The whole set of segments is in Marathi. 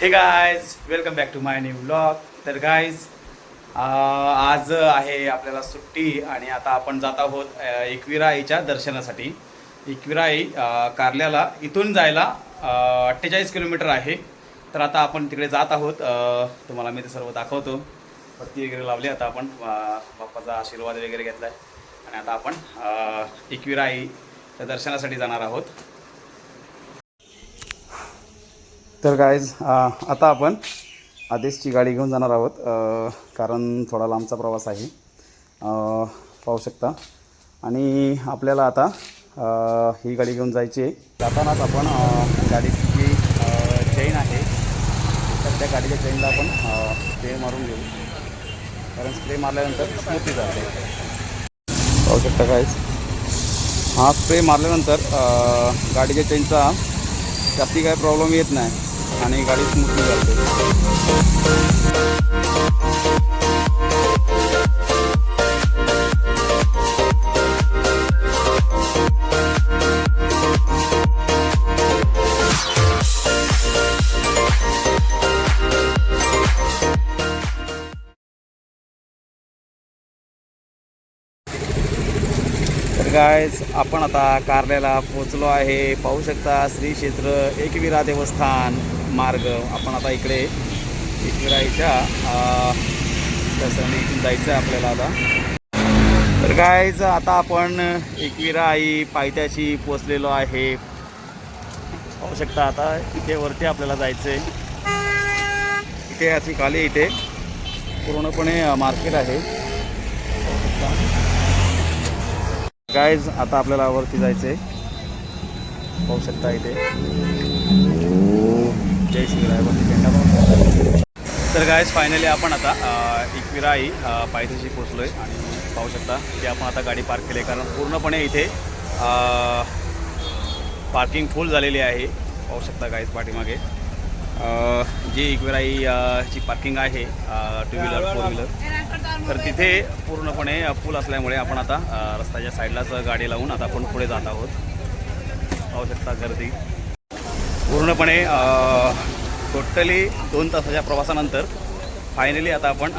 Hey guys welcome back to my new blog तर गायज आज आहे आपल्याला सुट्टी आणि आता आपण जात आहोत एकविरा आईच्या दर्शनासाठी. एकविरा आई कारल्याला इथून जायला अठ्ठेचाळीस किलोमीटर आहे. तर आता आपण तिकडे जात आहोत. तुम्हाला मी ते सर्व दाखवतो. पत्ती वगैरे लावली आता आपण. बाप्पाचा आशीर्वाद वगैरे घेतला आहे आणि आता आपण एकविरा आईच्या दर्शनासाठी जाणार आहोत. तर गायज आता आपण आदेशची गाडी घेऊन जाणार आहोत. कारण थोडा लांबचा प्रवास आहे. पाहू शकता. आणि आपल्याला आता ही गाडी घेऊन जायची आहे. जातानाच आपण गाडीची जी चेन आहे तर त्या गाडीच्या चेनला आपण स्प्रे मारून घेऊ. कारण स्प्रे मारल्यानंतर स्मूथली जाते. पाहू शकता गायज हा स्प्रे मारल्यानंतर गाडीच्या चेनचा जास्ती काय प्रॉब्लेम येत नाही. आणि गाडी स्मूथली जाते. गायज आपण आता कारल्याला पोचलो आहे. पाहू शकता श्री क्षेत्र एकविरा देवस्थान. मार्ग आपण आता इकडे एकविराईच्या दर्शनाने इथून जायचं आहे आपल्याला आता. तर गायज आता आपण एकविरा आई पायथ्याशी पोचलेलो आहे. पाहू शकता आता इथे वरती आपल्याला जायचं आहे इथे अशी खाली इथे. पूर्णपणे मार्केट आहे. पाहू शकता गायज आता आपल्याला वरती जायचं आहे पाहू शकता इथे. जय श्रीराय झेंडा तर गायस फायनली आपण आता अ, आई पायथ्याशी पोचलो आहे आणि पाहू शकता की आपण आता गाडी पार्क केली आहे. कारण पूर्णपणे इथे पार्किंग फुल झालेली आहे. पाहू शकता गायस पाठीमागे. जी एकविराई ची पार्किंग आहे टू व्हीलर फोर व्हीलर तर तिथे पूर्णपणे पूल असल्यामुळे आपण आता रस्त्याच्या साईडलाच गाडी लावून आता आपण पुढे जात आहोत. पाहू शकता गर्दी. पूर्णपणे टोटली दोन तासाच्या प्रवासानंतर फायनली आता आपण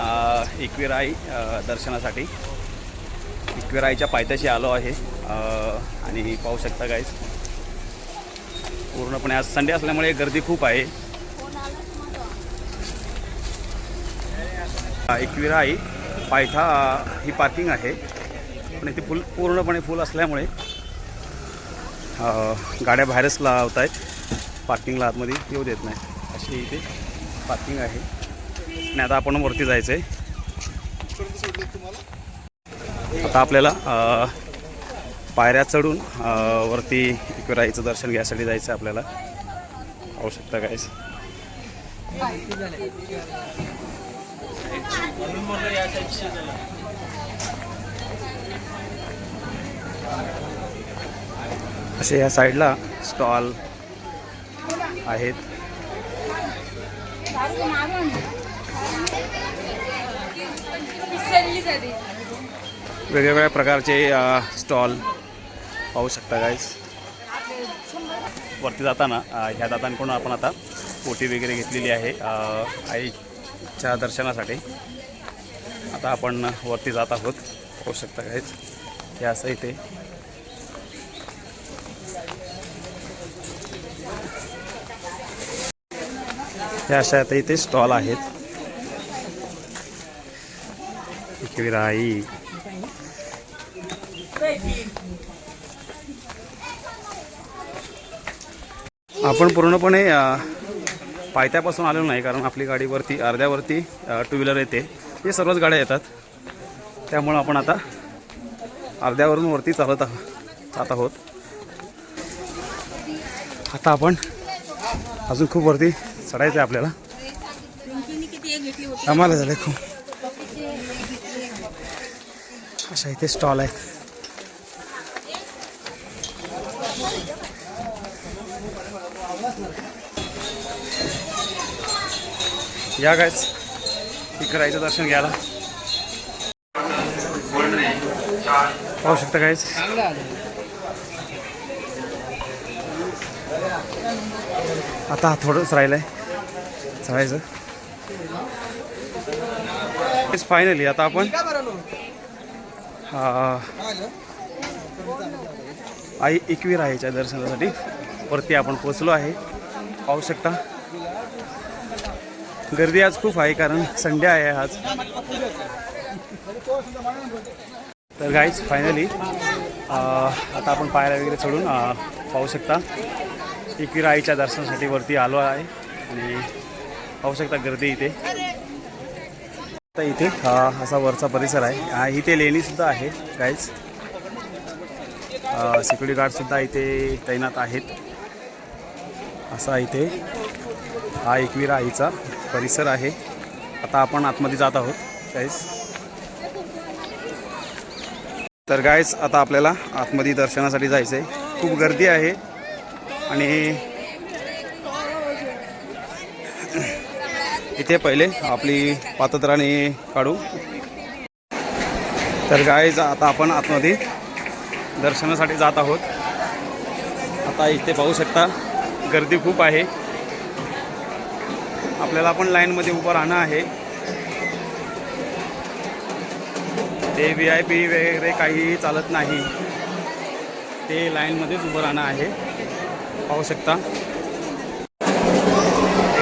इक्विराई दर्शनासाठी इक्विराईच्या पायथ्याशी आलो आहे. आणि पाहू शकता गाईज पूर्णपणे आज संडे असल्यामुळे गर्दी खूप आहे. इक्विराई आई पायथा ही पार्किंग आहे. पण ती फुल पूर्णपणे फुल असल्यामुळे गाड्या बाहेरच लावत आहेत पार्किंगला आतमध्ये येऊ देत नाही. अशी इथे पार्किंग आहे. आणि आता आपण वरती जायचं आहे आता आपल्याला पायऱ्या चढून वरती एकविराईचं दर्शन घ्यायसाठी जायचं आहे आपल्याला. आवश्यकता काय असे या साईडला स्टॉल आहेत. वेगवेगळ्या प्रकारचे स्टॉल पाहू शकता गाईज वरती जाताना ह्या दातांकडून आपण आता पोटी वगैरे घेतलेली आहे आईच्या दर्शनासाठी. आता आपण वरती जात आहोत पाहू शकता गाईज हे असं इथे हे अशा आता इथे स्टॉल आहेत. राई. आपण पूर्णपणे पायथ्यापासून आलेलो नाही कारण आपली गाडीवरती अर्ध्यावरती टू व्हीलर येते. हे सर्वच गाड्या येतात. त्यामुळं आपण आता अर्ध्यावरून वरती चालत आहोत जात आहोत. आता आपण अजून खूप वरती चढायचं आहे आपल्याला. आम्हाला झालं खूप अशा इथे स्टॉल आहे. या गायच इकडे दर्शन घ्यायला. पाहू शकता कायच आता थोडंच राहिलं आहे चालायचं फायनली आता आपण आई एकवीर आहेच्या दर्शनासाठी. वरती आपण पोचलो आहे. पाहू शकता. गर्दी आज खूप आहे कारण संडे आहे आज. तर गाईज फायनली आता आपण पायऱ्या वगैरे चढून पाहू शकता. एकवीर आईच्या दर्शनासाठी वरती आलो आहे. आणि पाहू शकता गर्दी इथे. आता इथे हा असा वरचा परिसर आहे. इथे लेणीसुद्धा आहे गाईज सिक्युरिटी गार्डसुद्धा इथे तैनात आहेत. असा इथे हा एकवीरा आईचा परिसर आहे. आता आपण आतमध्ये जात आहोत गाईज तर गाईज आता आपल्याला आतमध्ये दर्शनासाठी जायचं आहे खूप गर्दी आहे आणि इथे पहिले आपली पातत्राणी काढू. तर गाय आता आपण आतमध्ये दर्शनासाठी जात आहोत. आता इथे पाहू शकता गर्दी खूप आहे. आपल्याला पण लाईनमध्ये उभं राहणं आहे. ते व्ही आय पी वगैरे काही चालत नाही. ते लाईनमध्येच उभं राहणं आहे. पाहू शकता.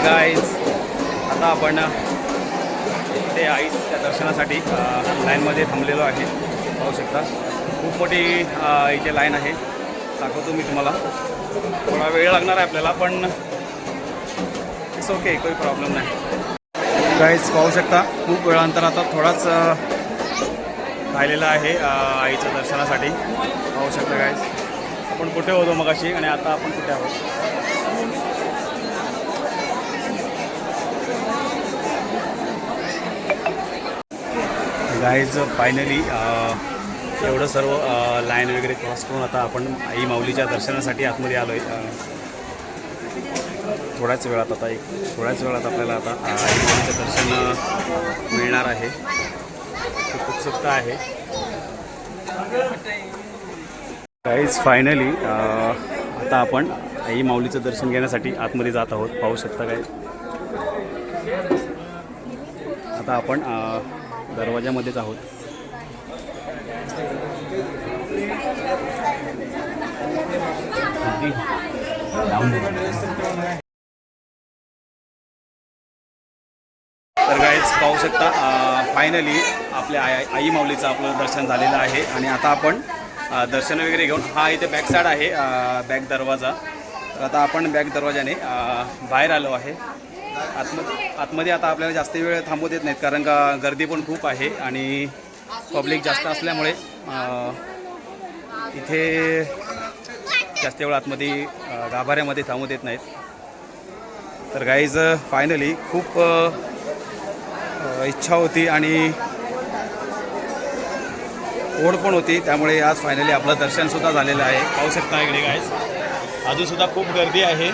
गायज आता आपण ते आईच्या दर्शनासाठी लाईनमध्ये थांबलेलो आहे. पाहू शकता. खूप मोठी इथे लाईन आहे. दाखवतो मी तुम्हाला. थोडा वेळ लागणार आहे आपल्याला पण इट्स ओके काही प्रॉब्लेम नाही. गाईज पाहू शकता खूप वेळानंतर आता थोडाच राहिलेला आहे आईच्या दर्शनासाठी. पाहू शकता गाईज आपण कुठे होतो मगाशी आणि आता आपण कुठे आहोत? गायज फायनली uh, एवढं सर्व uh, लाईन वगैरे क्रॉस करून आता आपण आई माऊलीच्या दर्शनासाठी आतमध्ये आलो आहे uh, थोड्याच वेळात आता एक थोड्याच वेळात आपल्याला आता आई माऊलीचं दर्शन मिळणार आहे. खूप उत्सुकता आहे. गाईज फायनली आता आपण आई माऊलीचं दर्शन घेण्यासाठी आतमध्ये जात आहोत. पाहू शकता काय? आता आपण दरवाजामध्येच आहोत. तर गाईज पाहू शकता फायनली आपल्या आई आई माऊलीचं आपलं दर्शन झालेलं आहे. आणि आता आपण दर्शन वगैरे घेऊन हा इथे बॅक साईड आहे बॅक दरवाजा. तर आता आपण बॅक दरवाजाने बाहेर आलो आहे. आतमध्ये आतमध्ये आता आपल्याला जास्त वेळ थांबू देत नाहीत कारण का गर्दी पण खूप आहे आणि पब्लिक जास्त असल्यामुळे इथे जास्त वेळ आतमध्ये गाभाऱ्यामध्ये थांबू देत नाहीत. तर गाईज फायनली खूप इच्छा होती आणि ओढ पण होती त्यामुळे आज फायनली आपलं दर्शनसुद्धा झालेलं आहे. पाहू शकता इकडे गाईज अजूनसुद्धा खूप गर्दी आहे.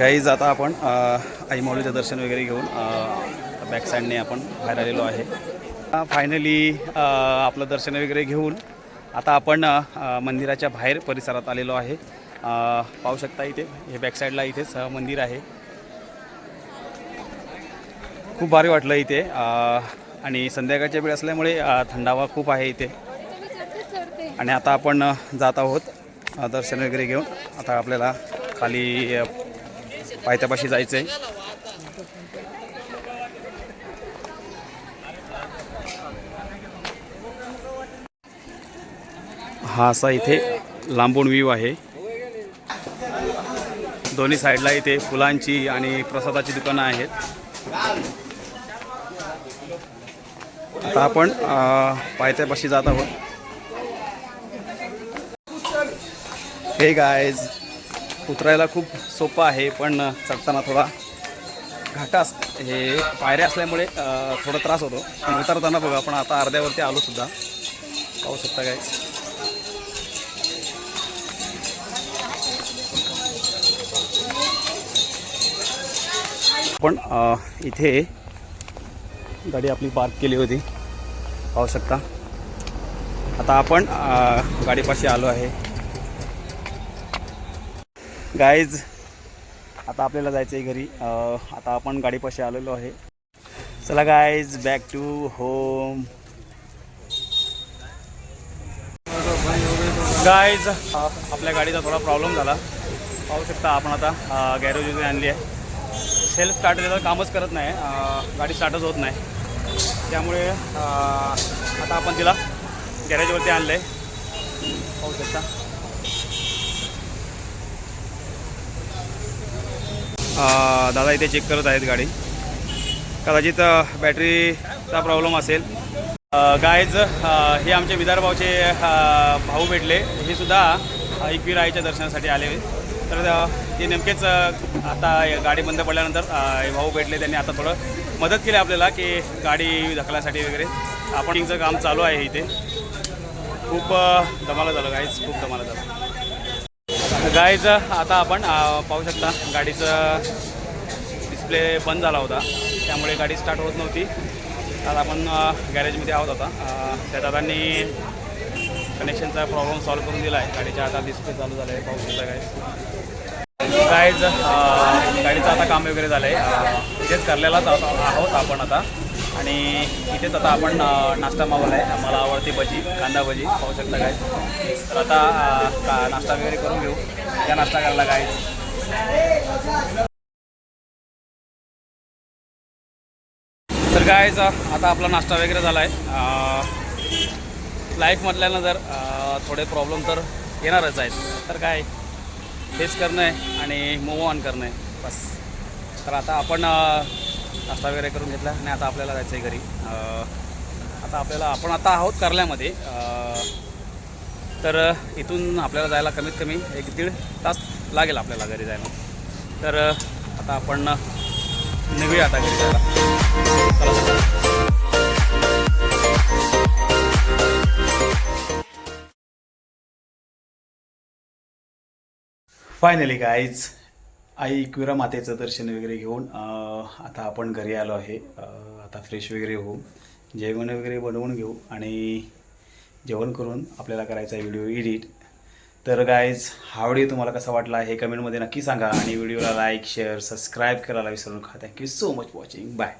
घाई जाता आपण आईमाऊलीचं आई दर्शन वगैरे घेऊन बॅक साईडने आपण बाहेर आलेलो आहे. फायनली आपलं दर्शन वगैरे घेऊन आता आपण मंदिराच्या बाहेर परिसरात आलेलो आहे. पाहू शकता इथे हे बॅक साईडला इथेच मंदिर आहे. खूप भारी वाटलं इथे आणि संध्याकाळच्या वेळ असल्यामुळे थंडावा खूप आहे इथे. आणि आता आपण जात आहोत दर्शन वगैरे घेऊन. आता आपल्याला खाली पायथ्यापाशी जायचं आहे हा असा इथे लांबून व्ह्यू आहे. दोन्ही साईडला इथे फुलांची आणि प्रसादाची दुकानं आहेत. आता आपण पायथ्यापाशी जात आहोत. हे गायज उतरायला खूप सोपं आहे पण चढताना थोडा घाटा हे पायऱ्या असल्यामुळे थोडा त्रास होतो. पण उतरताना बघा आपण आता अर्ध्यावरती आलो सुद्धा. पाहू शकता काय? आपण इथे गाडी आपली पार्क केली होती. पाहू शकता. आता आपण गाडीपाशी आलो आहे. गाईज आता आपल्याला जायचं आहे घरी आता आपण गाडीपाशी आलेलो आहे. चला guys back to home guys आपल्या गाडीचा थोडा प्रॉब्लेम झाला. पाहू शकता आपण आता गॅरेजमध्ये आणली आहे. सेल्फ स्टार्ट त्याचं कामच करत नाही गाडी स्टार्टच होत नाही. त्यामुळे आता आपण तिला गॅरेजवरती आणलं आहे पाहू शकता. दादा इथे चेक करत आहेत गाडी. कदाचित बॅटरीचा प्रॉब्लेम असेल. गायज हे आमचे विदर्भावचे भाऊ भेटले. हे सुद्धा एकवीर आईच्या दर्शनासाठी आले. तर ते नेमकेच आता गाडी बंद पडल्यानंतर भाऊ भेटले. त्यांनी आता थोडं मदत केली आपल्याला की गाडी ढकलासाठी वगैरे. आपणचं काम चालू आहे इथे. खूप धमाला झालं गाईज खूप धमाला झालं. गाईज आता आपण पाहू शकता गाडीचं डिस्प्ले बंद झाला होता. त्यामुळे गाडी स्टार्ट होत नव्हती. आता आपण गॅरेजमध्ये आहोत आता. त्या दादांनी कनेक्शनचा प्रॉब्लेम सॉल्व्ह करून दिला आहे गाडीच्या आता डिस्प्ले चालू झाला आहे पाहू शकता काय गाईज गाडीचं आता काम वगैरे झालं आहे इथेच करलेलाच आहोत आहोत आपण आता. आणि इथेच आता आपण नाश्ता मागवला आहे. मला आवडते भजी कांदा भजी पाहू शकता काय तर आता का नाश्ता वगैरे करून घेऊ. त्या नाश्ता करायला काय तर काय आता आपला नाश्ता वगैरे झाला आहे लाईफमधल्यानं जर थोडे प्रॉब्लेम तर येणारच आहेत. तर काय फेस करणं आहे आणि मूव ऑन करणं आहे. बस. तर आता आपण नाश्ता वगैरे करून घेतला आणि आता आपल्याला जायचं आहे घरी. आता आपल्याला आपण आता आहोत कर्ल्यामध्ये. तर इथून आपल्याला जायला कमीत कमी एक दीड तास लागेल आपल्याला घरी जायला. तर आता आपण निघूया आता घरी जायला. फायनली गाईज आई एकविरा मातेचं दर्शन वगैरे घेऊन आता आपण घरी आलो आहे. आता फ्रेश वगैरे होऊ जेवण वगैरे बनवून घेऊ आणि जेवण करून आपल्याला करायचा आहे व्हिडिओ एडिट तर गाईज हा व्हिडिओ तुम्हाला कसा वाटला हे कमेंटमध्ये नक्की सांगा आणि व्हिडिओला लाईक शेअर सबस्क्राईब करायला विसरू नका. Thank you so much watching bye